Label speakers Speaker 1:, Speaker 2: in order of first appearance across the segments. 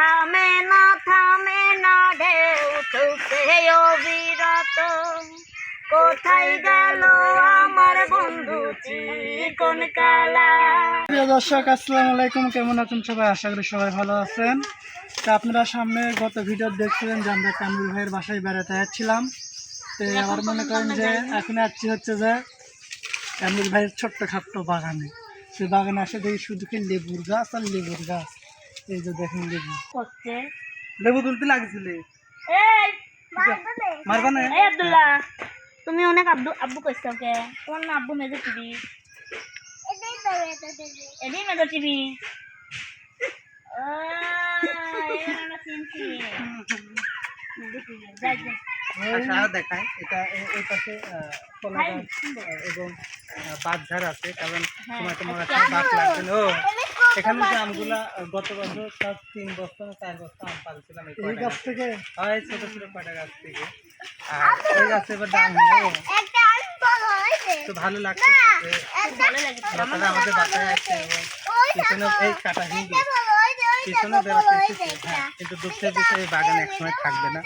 Speaker 1: থামে না থামে না ঢেউ ঠুকে অবিরত কোথায় গেল আমার বন্ধু চিকন কালা
Speaker 2: প্রিয় দর্শক আসসালামু আলাইকুম। কেমন আছেন সবাই? আশা করি সবাই ভালো আছেন। তো আপনারা সামনে গত ভিডিও দেখছিলেন যে আমরা কামরুল ভাইয়ের বাসায় বেড়াতে যাচ্ছিলাম। তো আবার মনে করেন যে এখন আসছি হচ্ছে যে কামরুল ভাইয়ের ছোট্ট খাট্ট বাগানে। সেই বাগানে আসে দেখি শুধু কি লেবুর গাছ আর লেবুর গাছ। এই যে দেখেন লেবু লেবু তুলতে লাগছিলে।
Speaker 1: এই
Speaker 2: মারবা না।
Speaker 1: এই আব্দুল্লাহ তুমি অনেক আব্দু আব্বু কইছো কে তোমার না আব্বু মেজো টিভি। এটাই মেজো টিভি।
Speaker 2: আচ্ছা দেখায় এটা এই পাশে কলা গাছ এবং বাঁশঝাড় আছে। কারণ তোমার তোমার কাছে বাঁশ লাগবে না। ও। এখানে যে আমগুলা গত বছর সব তিন বস্তা না চার বস্তা আম পালছিলাম এই গাছ থেকে? হয় ছোট ছোট কটা গাছ থেকে। আর ওই গাছে এবার দাম হলো। তো ভালো লাগছে যে আমাদের বাসায় আছে এবং পিছনে এই কাটা হিন্দি। পিছনে বেড়াতে এসেছে হ্যাঁ কিন্তু দুঃখের বিষয় এই বাগান একসময় থাকবে না।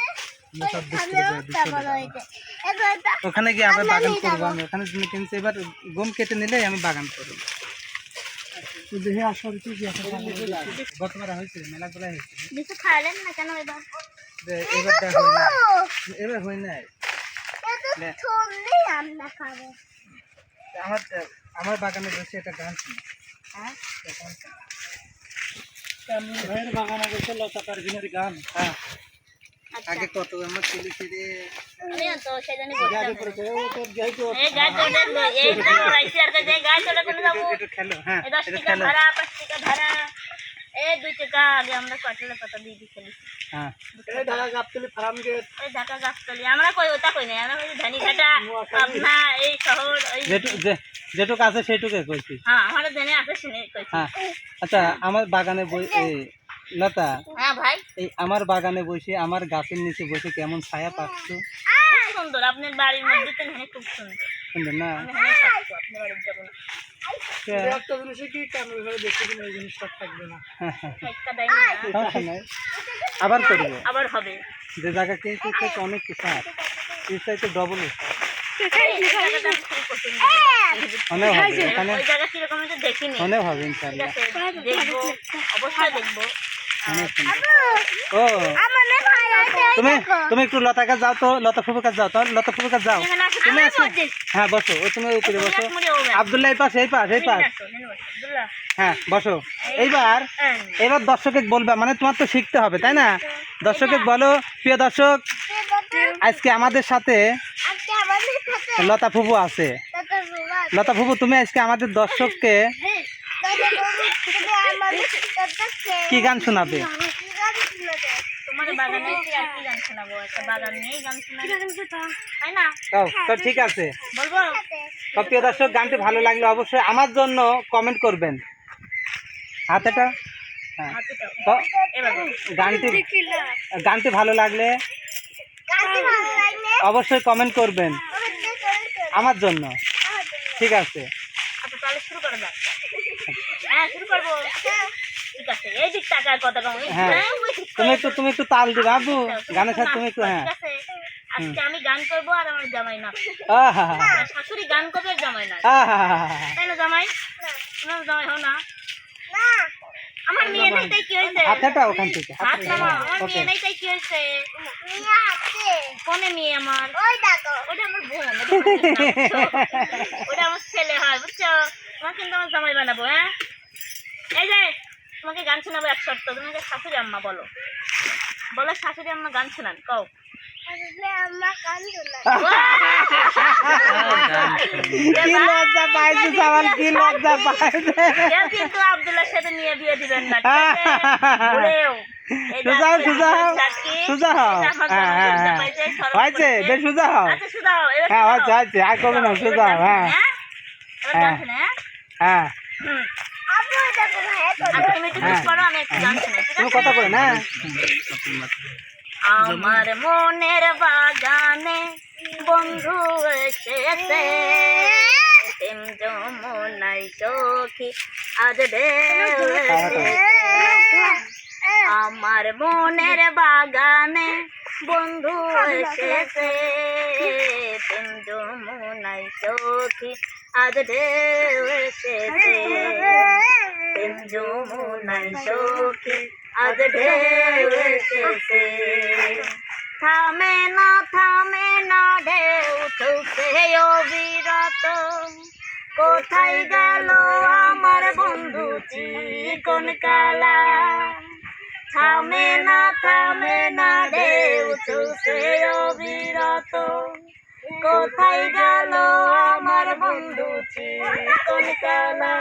Speaker 2: ওখানে গিয়ে আবার বাগান করব আমি। ওখানে কিনছি এবার গম কেটে নিলে আমি বাগান করব। দেখে আসল কি গতবার হয়েছিল মেলাগুলো হয়েছিল
Speaker 1: কিছু খাইলেন না কেন এবার?
Speaker 2: যে এবার দেখ হয় না। এবার হয় নাই আমার আমার বাগানে বসে একটা গান শুনি। ভাইয়ের বাগানে বসে লতা পারভিনের গান। হ্যাঁ। আগে কত আমরা
Speaker 1: তো
Speaker 2: ও যাই তো
Speaker 1: এই গাছ চলে এই তো রাইছি আর যে গাছ চলে কোন যাব?
Speaker 2: একটু খেলো হ্যাঁ এটা খেলো।
Speaker 1: ভাড়া পাঁচ টাকা এই দুই টাকা আগে আমরা কাটলে পাতা দিয়ে দিয়ে খেলি
Speaker 2: হ্যাঁ। এই ঢাকা গাবতলি ফার্ম গেট।
Speaker 1: ওই ঢাকা গাছতলি আমরা কই ওটা কই নাই? আমরা কই ধানিঘাটা পাবনা এই শহর ওই
Speaker 2: যেটুক আছে সেটুকে কইছি।
Speaker 1: হ্যাঁ আমার জেনে আছে শুনে কইছি।
Speaker 2: হ্যাঁ। আচ্ছা আমার বাগানে বই এই লতা
Speaker 1: হ্যাঁ ভাই।
Speaker 2: এই আমার বাগানে বসে আমার গাছের নিচে বসে কেমন ছায়া পাচ্ছ?
Speaker 1: সুন্দর আপনার বাড়ির মধ্যে তো এখানে খুব সুন্দর।
Speaker 2: সুন্দর না?
Speaker 1: যাব না
Speaker 2: একটা জিনিসে কি দেখতে কিনা এই জিনিসটা থাকবে না।
Speaker 1: একটা দেয় না।
Speaker 2: আবার করব?
Speaker 1: আবার হবে।
Speaker 2: যে জায়গা কিনতে অনেক কিছু আছে। এর চাইতে ডবল অনেক হবে
Speaker 1: তো
Speaker 2: ইনশাল্লাহ
Speaker 1: অবশ্যই দেখব।
Speaker 2: ও। তুমি তুমি একটু লতা কাছে যাও তো লতা ফুপুর কাছে যাও তো লতা ফুপুর কাছে যাও। তুমি হ্যাঁ বসো ও তুমি উপরে বসো। আবদুল্লাহ এই পাশ এই পাশ এই পাশ। হ্যাঁ বসো। এইবার
Speaker 1: হ্যাঁ
Speaker 2: এবার দর্শকে বলবা মানে তোমার তো শিখতে হবে তাই না? দর্শকে বলো প্রিয় দর্শক আজকে আমাদের সাথে লতা ফুপু আছে। লতা ফুপু তুমি আজকে আমাদের দর্শককে কি গান শোনাবে
Speaker 1: তোমার বাগানে কি আর কি গান শোনাবো একটা বাগান নিয়েই গান শোনাবো তাই গান
Speaker 2: শোনাবে? তো? ঠিক আছে।
Speaker 1: বলব?
Speaker 2: তো প্রিয় দর্শক গানটি ভালো লাগলে অবশ্যই আমার জন্য কমেন্ট করবেন। হাতেটা? হ্যাঁ।
Speaker 1: হাতে
Speaker 2: তো গানটি গানটি ভালো লাগলে অবশ্যই কমেন্ট করবেন। আমার জন্য। ঠিক আছে।
Speaker 1: আচ্ছা শুরু করা হ্যাঁ শুরু করব। ঠিক আছে এই দিক কথা কম
Speaker 2: হ্যাঁ। তুমি একটু তুমি একটু তাল দিবে আবু। গানের সাথে তুমি একটু হ্যাঁ।
Speaker 1: ঠিক আছে আজকে আমি গান করব আর আমার জামাই না। শাশুড়ি গান করবে জামাই না। তাই না জামাই তোমার জামাই হও না। আমার মেয়ে নাই তাই কি হয়েছে?
Speaker 2: হাতেটা ওখান থেকে
Speaker 1: হাত
Speaker 2: হাতটা, হ্যাঁ,
Speaker 1: আমার মেয়ে নাই তাই কি হয়েছে? কোনে মেয়ে আমার? আমার ওটা আমার বোন ওটা আমার ছেলে হয় বুঝছ? কিন্তু আমার জামাই বানাবো হ্যাঁ? এই যে তোমাকে গান শোনাবো এক শর্ত তোমাকে শাশুড়ি আম্মা বলো বলো শাশুড়ি আম্মা গান শোনান কও
Speaker 2: কি লজ্জা পাইছে সাবান কি লজ্জা পাইছে
Speaker 1: কেউ কিন্তু সাথে নিয়ে বিয়ে দিবেন না ঠিক আছে? ভুলেও।
Speaker 2: সুজা হও, সুজা হও,
Speaker 1: আমাদের চাকরি,
Speaker 2: সুজা হও।
Speaker 1: এটা আমার
Speaker 2: হ্যাঁ, হ্যাঁ, হ্যাঁ। হয়েছে বেশ
Speaker 1: আচ্ছা,
Speaker 2: হ্যাঁ আর করবে না হ্যাঁ হ্যাঁ।
Speaker 1: হ্যাঁ? আমার মনের বাগানে বন্ধু এসেছে। প্রেম যমুনাই সখী আজ। আমার মনের বাগানে বন্ধু এসেছে। প্রেম যমুনাই চোখি আজ ঢেউ এসেছে যমুনাই চোখি আজ ঢেউ এসেছে থামে না থামে না ঢেউ চলছে অবিরত কোথায় গেল আমার বন্ধু চিকন কালা থামে না থামে না ঢেউ চলছে অবিরত কোথায় গেল আমার বন্ধু চিকন কালা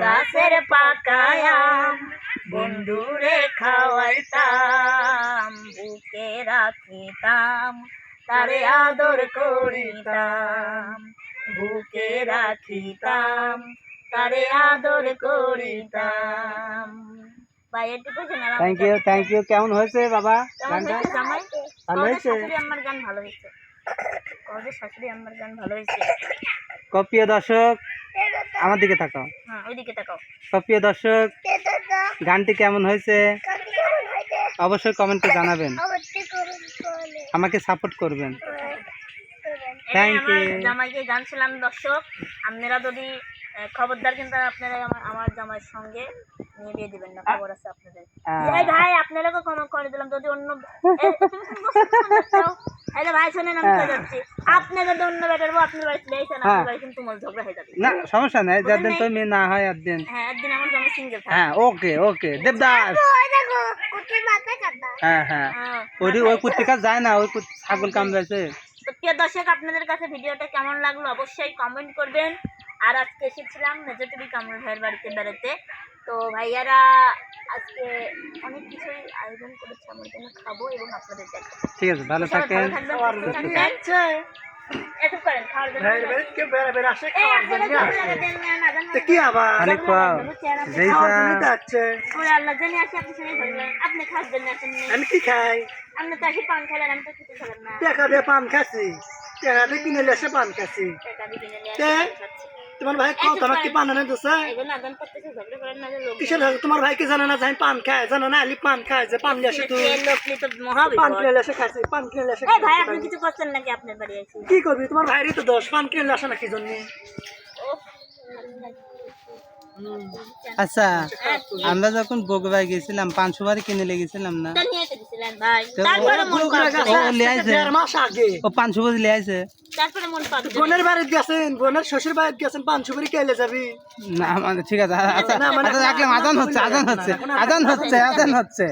Speaker 1: গাছের পাকায়াম বন্ধুরে খাওয়াইতাম বুকে রাখিতাম তারে আদর করিতাম বুকে রাখিতাম তারে আদর করিতাম।
Speaker 2: থ্যাংক ইউ থ্যাংক ইউ কেমন হয়েছে বাবা গানটা? ভালো হয়েছে?
Speaker 1: শাশুড়ি আমার গান ভালো হয়েছে? আমাদের শাশুড়ি আমার গান ভালো হয়েছে?
Speaker 2: কপ্রিয় দর্শক আমার দিকে তাকাও
Speaker 1: হ্যাঁ ওইদিকে তাকাও
Speaker 2: দর্শক গানটি কেমন হয়েছে অবশ্যই কমেন্টে জানাবেন আমাকে সাপোর্ট করবেন
Speaker 1: আমার
Speaker 2: you.
Speaker 1: জামাইকে জানছিলাম দর্শক আপনারা যদি খবরদার কিন্তু আপনারা আমার জামাইয়ের সঙ্গে নিয়ে বিয়ে দিবেন না খবর আছে আপনাদের ভাই আপনাদেরকে ক্ষমা করে দিলাম যদি অন্য ভাই শোনেন আমি চলে যাচ্ছি। আপনি অন্য বেটার বউ আপনার বাড়িতে লেগেছেন
Speaker 2: হ্যাঁ।
Speaker 1: আপনার বাড়ি তোমার ঝগড়া হয়ে যাবে।
Speaker 2: না সমস্যা নাই
Speaker 1: বুঝেন
Speaker 2: তুমি না হয় একদিন।
Speaker 1: হ্যাঁ একদিন আমার জামাই সিঙ্গেল
Speaker 2: হ্যাঁ ওকে ওকে দেবদাস। হ্যাঁ হ্যাঁ।
Speaker 1: হ্যাঁ।
Speaker 2: ওই ওই কুর্তিকা যায় না ওই ছাগল কামড়াইছে।
Speaker 1: তো প্রিয় দর্শক আপনাদের কাছে ভিডিওটা কেমন লাগল অবশ্যই কমেন্ট করবেন। আর আজকে এসেছিলাম মেজর টিভি কামরুল ভাইয়ের বাড়িতে বেড়াতে। তো ভাইয়ারা আজকে অনেক কিছুই আয়োজন করেছে আমার জন্য খাব এবং আপনাদের দেখাবো।
Speaker 2: ঠিক আছে ভালো থাকেন।
Speaker 1: পান
Speaker 2: দিয়ে খাচ্ছি। দিয়ে কিনে লেসে পান খাচ্ছি। তোমার ভাই কত তোমার কি পান এনে দিছে? কিসের তোমার ভাই কি জানে না যাই পান খাই জানে না আলি পান খাই যে পান লেসে তুই। পান কিনে লেসে খাইছে পান কিনে লেসে
Speaker 1: ভাই আপনি কিছু করছেন নাকি আপনার বাড়ি আইছি
Speaker 2: কি করবি? তোমার ভাইরই তো দোষ পান কিনে লেসে না কি জন্য? আচ্ছা আমরা যখন বগুড়া গেছিলাম পাঁচশো সুপারি কিনে লেগেছিলাম না
Speaker 1: মন
Speaker 2: ও লিয়াইছে।
Speaker 1: বার মন পাক
Speaker 3: বোনের বাড়িতে গেছেন বোনের শ্বশুর বাড়িতে গেছেন পান সুপারি কেলে যাবি?
Speaker 2: না মানে ঠিক আছে আচ্ছা
Speaker 3: না, মানে-
Speaker 2: আচ্ছা রাখলাম আজান হচ্ছে আদান হচ্ছে আদান হচ্ছে আদান হচ্ছে।